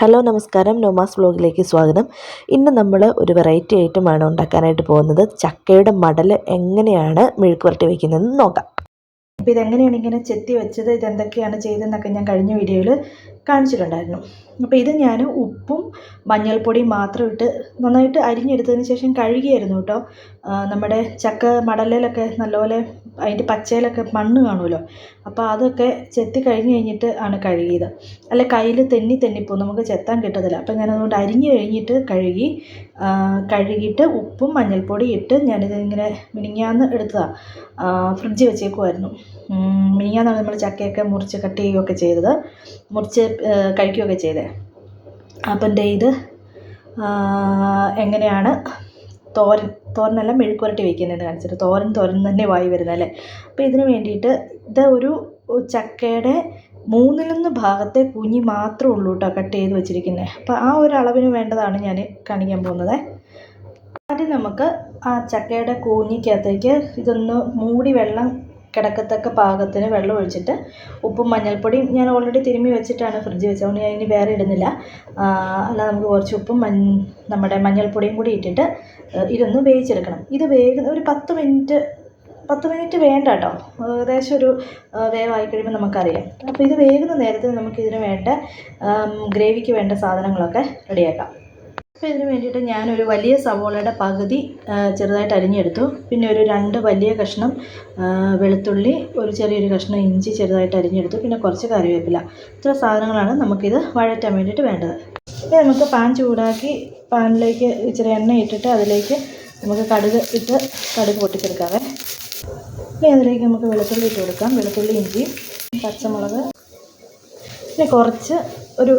Hello നമസ്കാരം. നോമാസ് വ്ലോഗിലേക്ക് സ്വാഗതം. ഇന്ന് നമ്മൾ ഒരു വെറൈറ്റി ഐറ്റമാണ് ഉണ്ടാക്കാനായിട്ട് പോകുന്നത്. ചക്കയുടെ മടൽ എങ്ങനെയാണ് മെഴുക്കുവരട്ടി വയ്ക്കുന്നതെന്ന് നോക്കാം. അപ്പോൾ ഇതെങ്ങനെയാണ് ഇങ്ങനെ ചെത്തി വെച്ചത്? ഇതെന്തൊക്കെയാണ് ചെയ്തതെന്നൊക്കെ ഞാൻ കഴിഞ്ഞ വീഡിയോയിൽ കാണിച്ചിട്ടുണ്ടായിരുന്നു. അപ്പോൾ ഇത് ഞാൻ ഉപ്പും മഞ്ഞൾപ്പൊടിയും മാത്രം ഇട്ട് നന്നായിട്ട് അരിഞ്ഞെടുത്തതിന് ശേഷം കഴുകിയായിരുന്നു കേട്ടോ. നമ്മുടെ ചക്ക മടലിലൊക്കെ നല്ലപോലെ അതിന്റെ പച്ചയിലൊക്കെ മണ്ണ് കാണുമല്ലോ. അപ്പോൾ അതൊക്കെ ചെത്തി കഴിഞ്ഞ് കഴിഞ്ഞിട്ട് ആണ് കഴുകിയത്. അല്ല കയ്യിൽ തെന്നി തെന്നിപ്പോവും നമുക്ക് ചെത്താൻ കിട്ടത്തില്ല. അപ്പോൾ ഞാൻ അതുകൊണ്ട് അരിഞ്ഞ് കഴിഞ്ഞിട്ട് കഴുകി കഴുകിയിട്ട് ഉപ്പും മഞ്ഞൾപ്പൊടി ഇട്ട് ഞാനിത് ഇങ്ങനെ മിനിങ്ങാന്ന് എടുത്തതാണ് ഫ്രിഡ്ജിൽ വെച്ചേക്കുമായിരുന്നു മിനിങ്ങാന്നാണ് നമ്മൾ ചക്കയൊക്കെ മുറിച്ച് കട്ട് ചെയ്യുകയൊക്കെ ചെയ്തത്. മുറിച്ച് കഴിക്കുകയൊക്കെ ചെയ്തത് അപ്പം എന്റെ ഇത് എങ്ങനെയാണ്? തോരൻ. തോരനല്ല മെഴുക്കുരട്ടി വയ്ക്കുന്നതെന്ന് കാണിച്ചിട്ട് തോരൻ തോരൻ തന്നെ വായി വരുന്നത് അല്ലേ? അപ്പോൾ ഇതിന് വേണ്ടിയിട്ട് ഇത് ഒരു ചക്കയുടെ മൂന്നിലൊന്ന് ഭാഗത്തെ കുഞ്ഞി മാത്രമേ ഉള്ളൂ കേട്ടോ കട്ട് ചെയ്ത് വെച്ചിരിക്കുന്നത്. അപ്പോൾ ആ ഒരു അളവിന് വേണ്ടതാണ് ഞാൻ കാണിക്കാൻ പോകുന്നത്. ആദ്യം നമുക്ക് ആ ചക്കയുടെ കൂഞ്ഞിക്കകത്തേക്ക് ഇതൊന്ന് മൂടി വെള്ളം കിടക്കത്തക്ക പാകത്തിന് വെള്ളം ഒഴിച്ചിട്ട് ഉപ്പും മഞ്ഞൾപ്പൊടിയും ഞാൻ ഓൾറെഡി തിരുമ്മി വെച്ചിട്ടാണ് ഫ്രിഡ്ജ് വെച്ചത്. അതുകൊണ്ട് ഞാൻ ഇനി വേറെ ഇടുന്നില്ല. അല്ല നമുക്ക് കുറച്ച് ഉപ്പും മഞ്ഞ നമ്മുടെ മഞ്ഞൾപ്പൊടിയും കൂടി ഇട്ടിട്ട് ഇതൊന്ന് വേവിച്ചെടുക്കണം. ഇത് വേഗം ഒരു പത്ത് മിനിറ്റ് പത്ത് മിനിറ്റ് വേണ്ട കേട്ടോ. ഏകദേശം ഒരു വേവായി കഴിയുമ്പോൾ നമുക്കറിയാം. അപ്പോൾ ഇത് വേകുന്ന നേരത്തിൽ നമുക്ക് ഇതിന് വേണ്ട ഗ്രേവിക്ക് വേണ്ട സാധനങ്ങളൊക്കെ റെഡിയാക്കാം. അപ്പോൾ ഇതിന് വേണ്ടിയിട്ട് ഞാനൊരു വലിയ സവോളയുടെ പകുതി ചെറുതായിട്ട് അരിഞ്ഞെടുത്തു. പിന്നെ ഒരു രണ്ട് വലിയ കഷ്ണം വെളുത്തുള്ളി ഒരു ചെറിയൊരു കഷ്ണം ഇഞ്ചി ചെറുതായിട്ട് അരിഞ്ഞെടുത്തു. പിന്നെ കുറച്ച് കറിവേപ്പില. ഇത്ര സാധനങ്ങളാണ് നമുക്കിത് വഴറ്റാൻ വേണ്ടിയിട്ട് വേണ്ടത്. ഇനി നമുക്ക് പാൻ ചൂടാക്കി പാനിലേക്ക് ഇച്ചിരി എണ്ണ ഇട്ടിട്ട് അതിലേക്ക് നമുക്ക് കടുക് ഇട്ട് കടുക് പൊട്ടിച്ചെടുക്കാവേ. ഇനി അതിലേക്ക് നമുക്ക് വെളുത്തുള്ളി ഇട്ട് കൊടുക്കാം. വെളുത്തുള്ളി ഇഞ്ചി പച്ചമുളക്. പിന്നെ കുറച്ച് ഒരു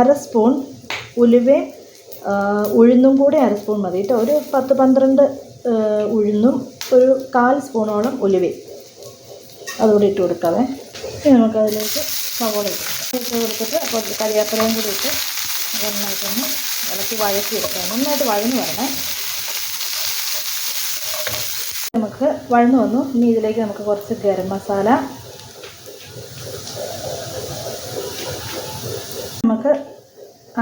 അര സ്പൂൺ ഉലുവയും ഉഴുന്നും കൂടി അര സ്പൂൺ മതി. കേട്ടോ ഒരു പത്ത് പന്ത്രണ്ട് ഉഴുന്നും ഒരു കാൽ സ്പൂണോളം ഉലുവയും. അതുകൂടി ഇട്ട് കൊടുക്കാവേ. ഇനി നമുക്കതിലേക്ക് സവോള ഇട്ട് കൊടുത്തിട്ട് അപ്പോൾ കരിയാപ്പിലയും കൂടി ഇട്ട് നന്നായിട്ടൊന്ന് ഇളക്കി വഴക്കി എടുക്കാം. നന്നായിട്ട് വഴന്ന് വരണേ. നമുക്ക് വഴന്നു വന്നു. ഇനി ഇതിലേക്ക് നമുക്ക് കുറച്ച് ഗരം മസാല നമുക്ക്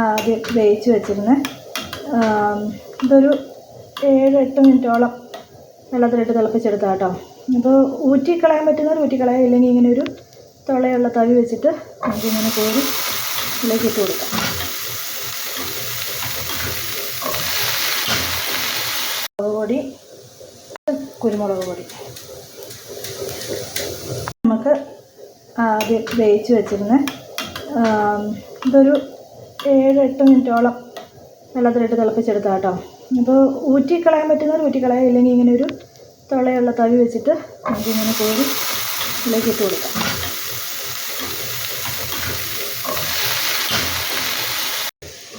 ആദ്യം വേവിച്ച് വെച്ചിരുന്ന. ഇതൊരു ഏഴ് എട്ട് മിനിറ്റോളം വെള്ളത്തിലിട്ട് തിളപ്പിച്ചെടുത്താൽ കേട്ടോ അപ്പോൾ ഊറ്റിക്കളയാൻ പറ്റുന്നവർ ഊറ്റിക്കളയാം ഇല്ലെങ്കിൽ ഇങ്ങനെ ഒരു തുളയുള്ള തവി വെച്ചിട്ട് നമുക്കിങ്ങനെ കോരി ഇതിലേക്ക് ഇട്ട് കൊടുക്കാം. മുളക് പൊടി കുരുമുളക് പൊടി. നമുക്ക് ആദ്യം വേവിച്ച് വെച്ചിരുന്ന ഇതൊരു ഏഴ് എട്ട് മിനിറ്റോളം വെള്ളത്തിലിട്ട് തിളപ്പിച്ചെടുത്താൽ കേട്ടോ അപ്പോൾ ഊറ്റിക്കളയാൻ പറ്റുന്നവർ ഊറ്റിക്കളയാം ഇല്ലെങ്കിൽ ഇങ്ങനെ ഒരു തുളയുള്ള തവി വെച്ചിട്ട് നമുക്കിങ്ങനെ കോരി ഇതിലേക്ക് ഇട്ട് കൊടുക്കാം.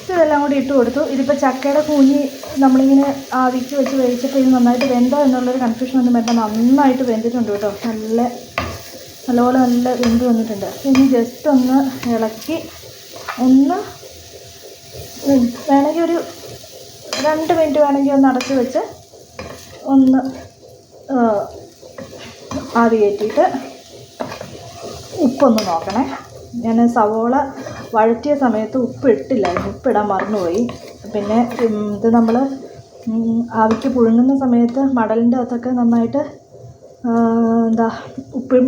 ഇതെല്ലാം കൂടി ഇട്ട് കൊടുത്തു. ഇതിപ്പോൾ ചക്കയുടെ കൂഞ്ഞി നമ്മളിങ്ങനെ ആവിക്ക് വെച്ച് വേവിച്ചപ്പോൾ ഇത് നന്നായിട്ട് വെന്തോ എന്നുള്ളൊരു കൺഫ്യൂഷൻ ഒന്നും വേണ്ട നന്നായിട്ട് വെന്തിട്ടുണ്ട് കേട്ടോ. നല്ല നല്ലപോലെ നല്ല വെന്ത് വന്നിട്ടുണ്ട്. ഇനി ജസ്റ്റ് ഒന്ന് ഇളക്കി ഒന്ന് വേണമെങ്കിൽ ഒരു രണ്ട് മിനിറ്റ് വേണമെങ്കിൽ ഒന്ന് അടച്ച് വെച്ച് ഒന്ന് ആവി കയറ്റിയിട്ട് ഉപ്പൊന്ന് നോക്കണേ. ഞാൻ സവോള വഴറ്റിയ സമയത്ത് ഉപ്പ് ഇട്ടില്ലായിരുന്നു. ഉപ്പിടാൻ മറന്നുപോയി. പിന്നെ ഇത് നമ്മൾ ആവിക്ക് പുഴുങ്ങുന്ന സമയത്ത് മടലിന്റെ അകത്തൊക്കെ നന്നായിട്ട് എന്താ ഉപ്പും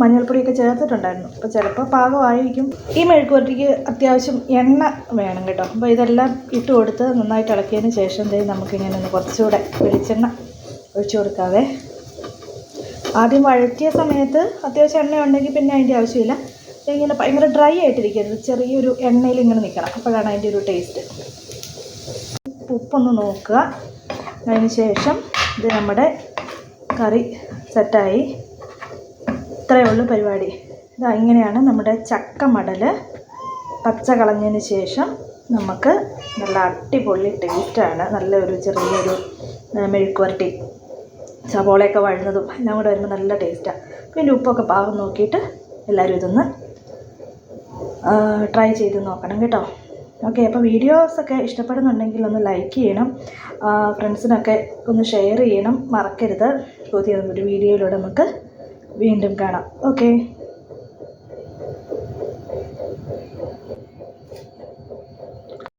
മഞ്ഞൾപ്പൊടിയൊക്കെ ചേർത്തിട്ടുണ്ടായിരുന്നു. അപ്പോൾ ചിലപ്പോൾ പാകമായിരിക്കും. ഈ മെഴുക്കുവരട്ടിക്ക് അത്യാവശ്യം എണ്ണ വേണം കേട്ടോ. അപ്പോൾ ഇതെല്ലാം ഇട്ട് കൊടുത്ത് നന്നായിട്ട് ഇളക്കിയതിന് ശേഷം ദേ നമുക്കിങ്ങനെ ഒന്ന് കുറച്ചുകൂടെ വെളിച്ചെണ്ണ ഒഴിച്ചു കൊടുക്കാവേ. ആദ്യം വഴറ്റിയ സമയത്ത് അത്യാവശ്യം എണ്ണ ഉണ്ടെങ്കിൽ പിന്നെ അതിന്റെ ആവശ്യമില്ല. ഇങ്ങനെ ഭയങ്കര ഡ്രൈ ആയിട്ടിരിക്കരുത്. ചെറിയൊരു എണ്ണയിൽ ഇങ്ങനെ നിൽക്കണം അപ്പോഴാണ് അതിന്റെ ഒരു ടേസ്റ്റ്. ഉപ്പൊന്ന് നോക്കുക. അതിന് ശേഷം ഇത് നമ്മുടെ കറി സെറ്റായി. ഇത്രയേ ഉള്ളൂ പരിപാടി. ഇതാ ഇങ്ങനെയാണ് നമ്മുടെ ചക്ക മടൽ പച്ച കളഞ്ഞതിന് ശേഷം നമുക്ക് നല്ല അടിപൊളി ടേസ്റ്റാണ്. നല്ലൊരു ചെറിയൊരു മെഴുക്കുവരട്ടി. സവോളയൊക്കെ വഴുന്നതും എല്ലാം കൂടെ വരുമ്പോൾ നല്ല ടേസ്റ്റാണ് പിന്നെ ഉപ്പൊക്കെ പാകം നോക്കിയിട്ട് എല്ലാവരും ഇതൊന്ന് ട്രൈ ചെയ്ത് നോക്കണം കേട്ടോ. ഓക്കെ അപ്പോൾ വീഡിയോസൊക്കെ ഇഷ്ടപ്പെടുന്നുണ്ടെങ്കിൽ ഒന്ന് ലൈക്ക് ചെയ്യണം. ഫ്രണ്ട്സിനൊക്കെ ഒന്ന് ഷെയർ ചെയ്യണം. മറക്കരുത്. പുതിയ ഒരു വീഡിയോയിലൂടെ നമുക്ക് വീണ്ടും കാണാം. ഓക്കെ